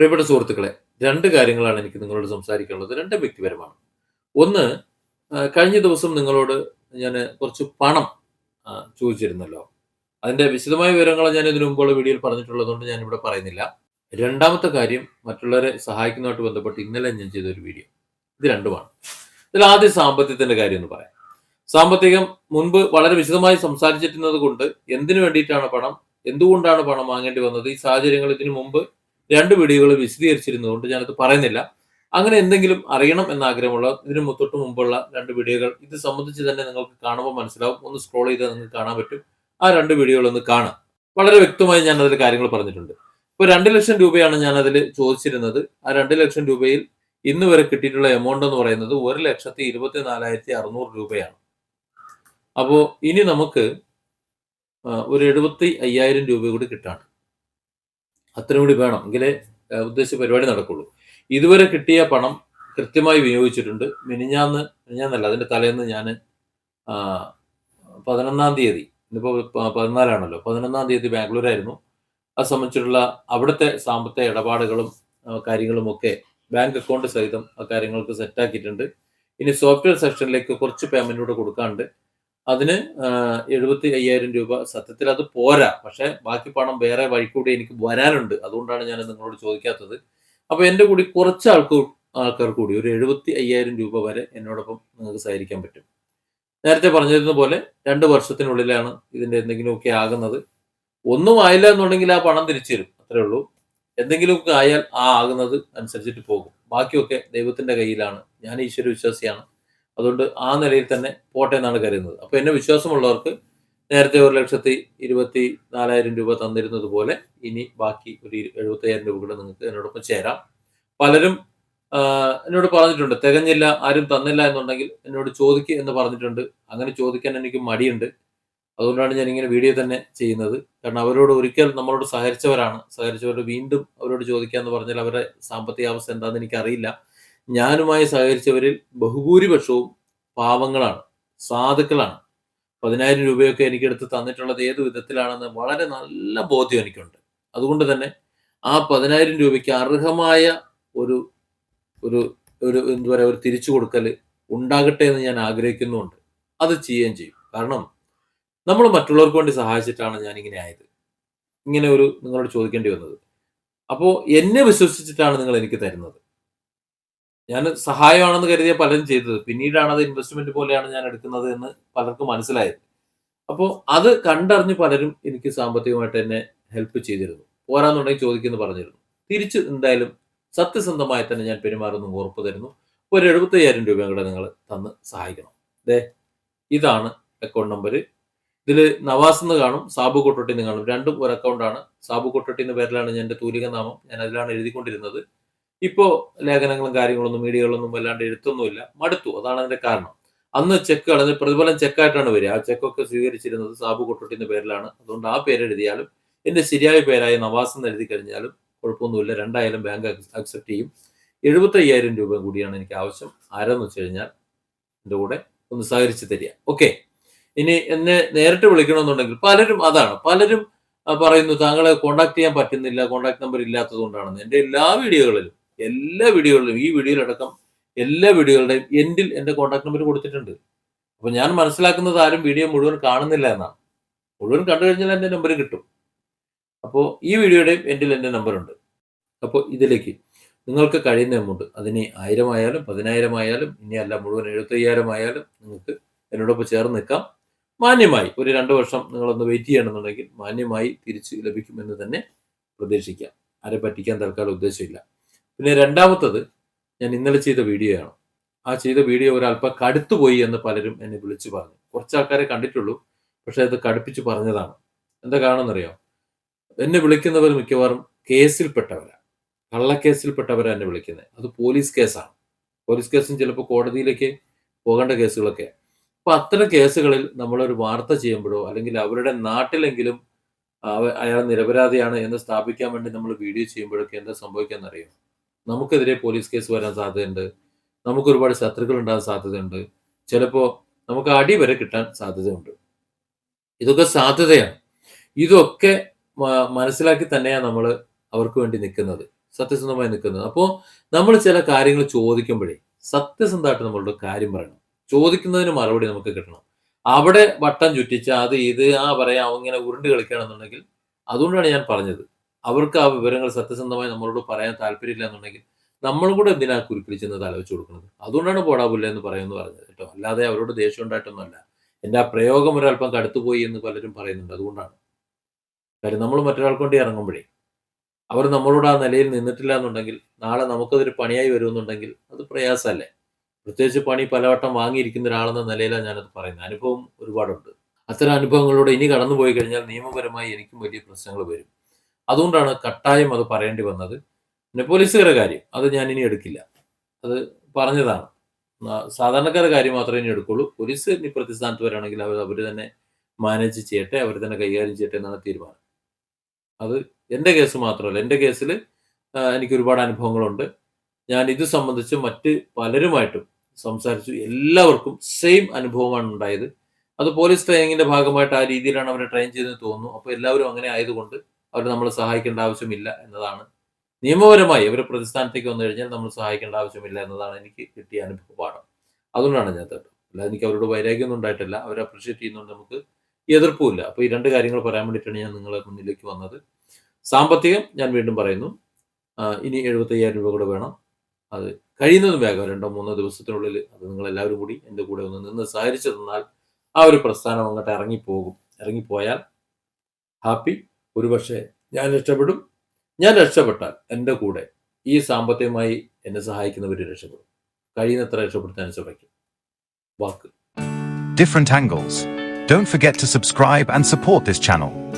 പ്രിയപ്പെട്ട സുഹൃത്തുക്കളെ രണ്ട് കാര്യങ്ങളാണ് എനിക്ക് നിങ്ങളോട് സംസാരിക്കാനുള്ളത്. രണ്ട് വ്യക്തിപരമാണ്. ഒന്ന് കഴിഞ്ഞ ദിവസം നിങ്ങളോട് ഞാൻ കുറച്ച് പണം ചോദിച്ചിരുന്നല്ലോ. അതിന്റെ വിശദമായ വിവരങ്ങൾ ഞാൻ ഇതിനു മുമ്പുള്ള വീഡിയോയിൽ പറഞ്ഞിട്ടുള്ളതുകൊണ്ട് ഞാൻ ഇവിടെ പറയുന്നില്ല. രണ്ടാമത്തെ കാര്യം മറ്റുള്ളവരെ സഹായിക്കുന്നതുമായിട്ട് ബന്ധപ്പെട്ട് ഇന്നലെ ഞാൻ ചെയ്ത ഒരു വീഡിയോ. ഇത് രണ്ടുമാണ്. ഇതിൽ ആദ്യം സാമ്പത്തികത്തിന്റെ കാര്യം എന്ന് പറയാം. സാമ്പത്തികം മുൻപ് വളരെ വിശദമായി സംസാരിച്ചിരുന്നത് കൊണ്ട് എന്തിനു വേണ്ടിയിട്ടാണ് പണം എന്തുകൊണ്ടാണ് പണം വാങ്ങേണ്ടി വന്നത്? ഈ സാഹചര്യങ്ങൾ ഇതിനു മുമ്പ് രണ്ട് വീഡിയോകൾ വിശദീകരിച്ചിരുന്നതുകൊണ്ട് ഞാനത് പറയുന്നില്ല. അങ്ങനെ എന്തെങ്കിലും അറിയണം എന്ന ആഗ്രഹമുള്ള ഇതിന് തൊട്ട് മുമ്പുള്ള രണ്ട് വീഡിയോകൾ ഇത് സംബന്ധിച്ച് തന്നെ നിങ്ങൾക്ക് കാണുമ്പോൾ മനസ്സിലാവും. ഒന്ന് സ്ക്രോൾ ചെയ്താൽ നിങ്ങൾക്ക് കാണാൻ പറ്റും. ആ രണ്ട് വീഡിയോകൾ ഒന്ന് കാണാം. വളരെ വ്യക്തമായി ഞാൻ അതിൽ കാര്യങ്ങൾ പറഞ്ഞിട്ടുണ്ട്. ഇപ്പോൾ രണ്ട് ലക്ഷം രൂപയാണ് ഞാൻ അതിൽ ചോദിച്ചിരുന്നത്. ആ രണ്ട് ലക്ഷം രൂപയിൽ ഇന്ന് വരെ കിട്ടിയിട്ടുള്ള എമൗണ്ട് എന്ന് പറയുന്നത് ഒരു ലക്ഷത്തി ഇരുപത്തി നാലായിരത്തി അറുന്നൂറ് രൂപയാണ്. അപ്പോൾ ഇനി നമുക്ക് ഒരു എഴുപത്തി അയ്യായിരം രൂപ കൂടി കിട്ടാണ്. അത്രയും കൂടി വേണം. എങ്കിലേ ഉദ്ദേശിച്ച പരിപാടി നടക്കുള്ളൂ. ഇതുവരെ കിട്ടിയ പണം കൃത്യമായി വിനിയോഗിച്ചിട്ടുണ്ട്. മിനിഞ്ഞാന്ന് മിനിഞ്ഞാന്നല്ല അതിന്റെ തലേന്ന് ഞാൻ പതിനൊന്നാം തീയതി ഇന്നിപ്പോൾ പതിനാലാണല്ലോ പതിനൊന്നാം തീയതി ബാംഗ്ലൂരായിരുന്നു. അത് സംബന്ധിച്ചിട്ടുള്ള അവിടുത്തെ സാമ്പത്തിക ഇടപാടുകളും കാര്യങ്ങളും ഒക്കെ ബാങ്ക് അക്കൗണ്ട് സഹിതം ആ കാര്യങ്ങൾക്ക് സെറ്റാക്കിയിട്ടുണ്ട്. ഇനി സോഫ്റ്റ്വെയർ സെക്ഷനിലേക്ക് കുറച്ച് പേയ്മെന്റ് കൂടെ കൊടുക്കാനുണ്ട്. അതിന് എഴുപത്തി അയ്യായിരം രൂപ. സത്യത്തിൽ അത് പോരാ. പക്ഷെ ബാക്കി പണം വേറെ വഴിക്കൂടി കൂടി എനിക്ക് വരാനുണ്ട്. അതുകൊണ്ടാണ് ഞാൻ നിങ്ങളോട് ചോദിക്കാത്തത്. അപ്പൊ എന്റെ കൂടി കുറച്ച് ആൾക്കാർ ആൾക്കാർ കൂടി ഒരു എഴുപത്തി അയ്യായിരം രൂപ വരെ എന്നോടൊപ്പം നിങ്ങൾക്ക് സഹകരിക്കാൻ പറ്റും. നേരത്തെ പറഞ്ഞിരുന്ന പോലെ രണ്ട് വർഷത്തിനുള്ളിലാണ് ഇതിന്റെ എന്തെങ്കിലുമൊക്കെ ആകുന്നത്. ഒന്നും ആയില്ല എന്നുണ്ടെങ്കിൽ ആ പണം തിരിച്ചു തരും. അത്രേ ഉള്ളൂ. എന്തെങ്കിലുമൊക്കെ ആയാൽ ആ ആകുന്നത് അനുസരിച്ചിട്ട് പോകും. ബാക്കിയൊക്കെ ദൈവത്തിന്റെ കയ്യിലാണ്. ഞാൻ ഈശ്വര വിശ്വാസിയാണ്. അതുകൊണ്ട് ആ നിലയിൽ തന്നെ പോട്ടെ എന്നാണ് കരുതുന്നത്. അപ്പൊ എന്നെ വിശ്വാസമുള്ളവർക്ക് നേരത്തെ ഒരു ലക്ഷത്തി ഇരുപത്തി നാലായിരം രൂപ തന്നിരുന്നത് പോലെ ഇനി ബാക്കി ഒരു എഴുപത്തി അയ്യായിരം രൂപ കൂടെ നിങ്ങൾക്ക് എന്നോടൊപ്പം ചേരാം. പലരും എന്നോട് പറഞ്ഞിട്ടുണ്ട് തികഞ്ഞില്ല ആരും തന്നില്ല എന്നുണ്ടെങ്കിൽ എന്നോട് ചോദിക്കുക എന്ന് പറഞ്ഞിട്ടുണ്ട്. അങ്ങനെ ചോദിക്കാൻ എനിക്ക് മടിയുണ്ട്. അതുകൊണ്ടാണ് ഞാൻ ഇങ്ങനെ വീഡിയോ തന്നെ ചെയ്യുന്നത്. കാരണം അവരോട് ഒരിക്കൽ നമ്മളോട് സഹകരിച്ചവരാണ്. സഹകരിച്ചവരോട് വീണ്ടും അവരോട് ചോദിക്കാന്ന് പറഞ്ഞാൽ അവരുടെ സാമ്പത്തിക അവസ്ഥ എന്താണെന്ന് എനിക്കറിയില്ല. ഞാനുമായി സഹകരിച്ചവരിൽ ബഹുഭൂരിപക്ഷവും പാവങ്ങളാണ് സാധുക്കളാണ്. പതിനായിരം രൂപയൊക്കെ എനിക്കെടുത്ത് തന്നിട്ടുള്ളത് ഏത് വിധത്തിലാണെന്ന് വളരെ നല്ല ബോധ്യം എനിക്കുണ്ട്. അതുകൊണ്ട് തന്നെ ആ പതിനായിരം രൂപയ്ക്ക് അർഹമായ ഒരു ഒരു ഒരു എന്താ പറയുക ഒരു തിരിച്ചു കൊടുക്കൽ ഉണ്ടാകട്ടെ എന്ന് ഞാൻ ആഗ്രഹിക്കുന്നുണ്ട്. അത് ചെയ്യുകയും ചെയ്യും. കാരണം നമ്മൾ മറ്റുള്ളവർക്ക് വേണ്ടി സഹായിച്ചിട്ടാണ് ഞാൻ ഇങ്ങനെ ആയത്. ഇങ്ങനെ ഒരു നിങ്ങളോട് ചോദിക്കേണ്ടി വന്നത്. അപ്പോൾ എന്നെ വിശ്വസിച്ചിട്ടാണ് നിങ്ങൾ എനിക്ക് തരുന്നത്. ഞാൻ സഹായമാണെന്ന് കരുതിയ പലരും ചെയ്തത്. പിന്നീടാണ് അത് ഇൻവെസ്റ്റ്മെന്റ് പോലെയാണ് ഞാൻ എടുക്കുന്നത് എന്ന് പലർക്കും മനസ്സിലായത്. അപ്പോൾ അത് കണ്ടറിഞ്ഞ് പലരും എനിക്ക് സാമ്പത്തികമായിട്ട് എന്നെ ഹെൽപ്പ് ചെയ്തിരുന്നു. പോരാന്നുണ്ടെങ്കിൽ ചോദിക്കുന്നു പറഞ്ഞിരുന്നു. തിരിച്ച് എന്തായാലും സത്യസന്ധമായി തന്നെ ഞാൻ പെരുമാറുന്നു ഉറപ്പ് തരുന്നു. ഒരു എഴുപത്തയ്യായിരം രൂപയും കൂടെ നിങ്ങൾ തന്ന് സഹായിക്കണം. ദേ ഇതാണ് അക്കൗണ്ട് നമ്പർ ഇതിൽ നവാസ് എന്ന് കാണും സാബു കൊട്ടോട്ടി എന്ന് കാണും. രണ്ടും ഒരു അക്കൗണ്ടാണ് സാബു കൊട്ടോട്ടി എന്ന പേരിലാണ് എന്റെ തൂലിക നാമം ഞാൻ അതിലാണ് എഴുതിക്കൊണ്ടിരുന്നത്. ഇപ്പോ ലേഖനങ്ങളും കാര്യങ്ങളൊന്നും മീഡിയകളൊന്നും വല്ലാണ്ട് എഴുത്തൊന്നുമില്ല. മടുത്തു. അതാണ് അതിന്റെ കാരണം. അന്ന് ചെക്കുകൾ അതിന് പ്രതിഫലം ചെക്കായിട്ടാണ് വരിക. ആ ചെക്കൊക്കെ സ്വീകരിച്ചിരുന്നത് സാബു കൊട്ടോട്ടി എന്ന പേരിലാണ്. അതുകൊണ്ട് ആ പേരെഴുതിയാലും എന്റെ ശരിയായ പേരായ നവാസ് എന്ന് എഴുതി കഴിഞ്ഞാലും കുഴപ്പമൊന്നുമില്ല. രണ്ടായാലും ബാങ്ക് അക്സെപ്റ്റ് ചെയ്യും. എഴുപത്തി അയ്യായിരം രൂപ കൂടിയാണ് എനിക്ക് ആവശ്യം. ആരെന്ന് വെച്ച് കഴിഞ്ഞാൽ എന്റെ കൂടെ ഒന്ന് സഹകരിച്ച് തരിക. ഓക്കെ. ഇനി എന്നെ നേരിട്ട് വിളിക്കണമെന്നുണ്ടെങ്കിൽ പലരും അതാണ്. പലരും പറയുന്നു താങ്കളെ കോണ്ടാക്ട് ചെയ്യാൻ പറ്റുന്നില്ല കോണ്ടാക്ട് നമ്പർ ഇല്ലാത്തത് കൊണ്ടാണെന്ന് എന്റെ എല്ലാ വീഡിയോകളിലും എല്ലാ വീഡിയോകളിലും ഈ വീഡിയോയിലടക്കം എല്ലാ വീഡിയോകളുടെയും എൻഡിൽ എന്റെ കോൺടാക്ട് നമ്പർ കൊടുത്തിട്ടുണ്ട്. അപ്പോൾ ഞാൻ മനസ്സിലാക്കുന്നത് ആരും വീഡിയോ മുഴുവൻ കാണുന്നില്ല എന്നാണ്. മുഴുവൻ കണ്ടു കഴിഞ്ഞാൽ എന്റെ നമ്പർ കിട്ടും. അപ്പോൾ ഈ വീഡിയോയുടെയും എൻഡിൽ എന്റെ നമ്പർ ഉണ്ട്. അപ്പോൾ ഇതിലേക്ക് നിങ്ങൾക്ക് കഴിയുന്ന എമൗണ്ട് അതിന് ആയിരം ആയാലും പതിനായിരം ആയാലും ഇനി അല്ല മുഴുവൻ എഴുപത്തയ്യായിരം ആയാലും നിങ്ങൾക്ക് എന്നോടൊപ്പം ചേർന്ന് നിൽക്കാം. മാന്യമായി ഒരു രണ്ട് വർഷം നിങ്ങളൊന്ന് വെയിറ്റ് ചെയ്യണമെന്നുണ്ടെങ്കിൽ മാന്യമായി തിരിച്ച് ലഭിക്കുമെന്ന് തന്നെ പ്രതീക്ഷിക്കാം. ആരെ പറ്റിക്കാൻ തൽക്കാലം ഉദ്ദേശമില്ല. പിന്നെ രണ്ടാമത്തത് ഞാൻ ഇന്നലെ ചെയ്ത വീഡിയോയാണ്. ആ ചെയ്ത വീഡിയോ ഒരല്പം കടുത്തുപോയി എന്ന് പലരും എന്നെ വിളിച്ചു പറഞ്ഞു. കുറച്ച് ആൾക്കാരെ കണ്ടിട്ടുള്ളൂ പക്ഷെ അത് കടുപ്പിച്ച് പറഞ്ഞതാണ്. എന്താ കാരണം എന്നറിയോ എന്നെ വിളിക്കുന്നവർ മിക്കവാറും കേസിൽപ്പെട്ടവരാണ് കള്ളക്കേസിൽപ്പെട്ടവരാണ് എന്നെ വിളിക്കുന്നത് അത് പോലീസ് കേസാണ്. പോലീസ് കേസും ചിലപ്പോൾ കോടതിയിലേക്ക് പോകേണ്ട കേസുകളൊക്കെ. അപ്പൊ അത്തരം കേസുകളിൽ നമ്മളൊരു വാർത്ത ചെയ്യുമ്പോഴോ അല്ലെങ്കിൽ അവരുടെ നാട്ടിലെങ്കിലും അയാൾ നിരപരാധിയാണ് എന്ന് സ്ഥാപിക്കാൻ വേണ്ടി നമ്മൾ വീഡിയോ ചെയ്യുമ്പോഴൊക്കെ എന്താ സംഭവിക്കാന്നറിയോ? നമുക്കെതിരെ പോലീസ് കേസ് വരാൻ സാധ്യതയുണ്ട്. നമുക്ക് ഒരുപാട് ശത്രുക്കൾ ഉണ്ടാകാൻ സാധ്യതയുണ്ട്. ചിലപ്പോൾ നമുക്ക് അടി വരെ കിട്ടാൻ സാധ്യതയുണ്ട്. ഇതൊക്കെ സാധ്യതയാണ്. ഇതൊക്കെ മനസ്സിലാക്കി തന്നെയാണ് നമ്മൾ അവർക്ക് വേണ്ടി നിൽക്കുന്നത്. സത്യസന്ധമായി നിൽക്കുന്നത്. അപ്പോൾ നമ്മൾ ചില കാര്യങ്ങൾ ചോദിക്കുമ്പോഴേ സത്യസന്ധമായിട്ട് നമ്മളോട് കാര്യം പറയണം. ചോദിക്കുന്നതിന് മറുപടി നമുക്ക് കിട്ടണം. അവിടെ വട്ടം ചുറ്റിച്ച് അത് ഇത് ആ പറയാം ഇങ്ങനെ ഉരുണ്ട് കളിക്കുകയാണെന്നുണ്ടെങ്കിൽ അതുകൊണ്ടാണ് ഞാൻ പറഞ്ഞത്. അവർക്ക് ആ വിവരങ്ങൾ സത്യസന്ധമായി നമ്മളോട് പറയാൻ താല്പര്യമില്ല എന്നുണ്ടെങ്കിൽ നമ്മളും കൂടെ എന്തിനാ കുരുക്കിൽ ചെന്ന് തലവെച്ച് കൊടുക്കുന്നത്? അതുകൊണ്ടാണ് പോടാപുല്ല എന്ന് പറയുമെന്ന് പറഞ്ഞത് കേട്ടോ. അല്ലാതെ അവരോട് ദേഷ്യം ഉണ്ടായിട്ടൊന്നുമല്ല. എന്റെ ആ പ്രയോഗം ഒരല്പം കടുത്തുപോയി എന്ന് പലരും പറയുന്നുണ്ട്. അതുകൊണ്ടാണ്. കാര്യം നമ്മൾ മറ്റൊരാൾക്ക് വേണ്ടി ഇറങ്ങുമ്പോഴേ അവർ നമ്മളോട് ആ നിലയിൽ നിന്നിട്ടില്ല എന്നുണ്ടെങ്കിൽ നാളെ നമുക്കതൊരു പണിയായി വരുമെന്നുണ്ടെങ്കിൽ അത് പ്രയാസമല്ലേ? പ്രത്യേകിച്ച് പണി പലവട്ടം വാങ്ങിയിരിക്കുന്ന ഒരാളെന്ന നിലയിലാണ് ഞാനത് പറയുന്നത്. അനുഭവം ഒരുപാടുണ്ട്. അത്തരം അനുഭവങ്ങളിലൂടെ ഇനി കടന്നുപോയി കഴിഞ്ഞാൽ നിയമപരമായി എനിക്കും വലിയ പ്രശ്നങ്ങൾ വരും. അതുകൊണ്ടാണ് കട്ടായം അത് പറയേണ്ടി വന്നത്. പിന്നെ പോലീസുകാരുടെ കാര്യം അത് ഞാൻ ഇനി എടുക്കില്ല. അത് പറഞ്ഞതാണ്. സാധാരണക്കാരുടെ കാര്യം മാത്രമേ ഇനി എടുക്കുള്ളൂ. പോലീസ് ഇനി പ്രതിസ്ഥാനത്ത് വരാണെങ്കിൽ അവർ അവർ തന്നെ മാനേജ് ചെയ്യട്ടെ അവർ തന്നെ കൈകാര്യം ചെയ്യട്ടെ എന്നാണ് തീരുമാനം. അത് എന്റെ കേസ് മാത്രമല്ല എന്റെ കേസിൽ എനിക്ക് ഒരുപാട് അനുഭവങ്ങളുണ്ട്. ഞാൻ ഇത് സംബന്ധിച്ച് മറ്റ് പലരുമായിട്ടും സംസാരിച്ചു. എല്ലാവർക്കും സെയിം അനുഭവമാണ് ഉണ്ടായത്. അത് പോലീസ് ട്രെയിനിങ്ങിന്റെ ഭാഗമായിട്ട് ആ രീതിയിലാണ് അവരെ ട്രെയിൻ ചെയ്തെന്ന് തോന്നുന്നു. അപ്പോൾ എല്ലാവരും അങ്ങനെ ആയതുകൊണ്ട് അവർ നമ്മൾ സഹായിക്കേണ്ട ആവശ്യമില്ല എന്നതാണ്. നിയമപരമായി അവരെ പ്രതിസ്ഥാനത്തേക്ക് വന്നു കഴിഞ്ഞാൽ നമ്മൾ സഹായിക്കേണ്ട ആവശ്യമില്ല എന്നതാണ് എനിക്ക് കിട്ടിയ അനുഭവ പാഠം. അതുകൊണ്ടാണ് ഞാൻ തേട്ടത് അല്ലാതെ എനിക്ക് അവരോട് വൈരാഗ്യമൊന്നും ഉണ്ടായിട്ടില്ല. അവരെ അപ്രീഷിയേറ്റ് ചെയ്യുന്നുണ്ട് നമുക്ക് എതിർപ്പുമില്ല അപ്പോൾ ഈ രണ്ട് കാര്യങ്ങൾ പറയാൻ വേണ്ടിയിട്ടാണ് ഞാൻ നിങ്ങളെ മുന്നിലേക്ക് വന്നത്. സാമ്പത്തികം ഞാൻ വീണ്ടും പറയുന്നു. ഇനി ഇനി എഴുപത്തയ്യായിരം രൂപ കൂടെ വേണം. അത് കഴിയുന്നതും വേഗം. രണ്ടോ മൂന്നോ ദിവസത്തിനുള്ളിൽ അത് നിങ്ങൾ എല്ലാവരും കൂടി എന്റെ കൂടെ ഒന്ന് നിന്ന് സഹകരിച്ചു തന്നാൽ ആ ഒരു പ്രസ്ഥാനം അങ്ങോട്ട് ഇറങ്ങിപ്പോകും. ഇറങ്ങിപ്പോയാൽ ഹാപ്പി ഒരുപക്ഷെ ഞാൻ രക്ഷപ്പെടും ഞാൻ രക്ഷപ്പെട്ടാൽ എന്റെ കൂടെ ഈ സാമ്പത്തികമായി എന്നെ സഹായിക്കുന്നവർ രക്ഷപ്പെടും. കഴിയുന്നത്ര രക്ഷപ്പെടുത്താൻ ശ്രമിക്കും. വാക്ക്. Different angles Don't forget to subscribe and support this channel.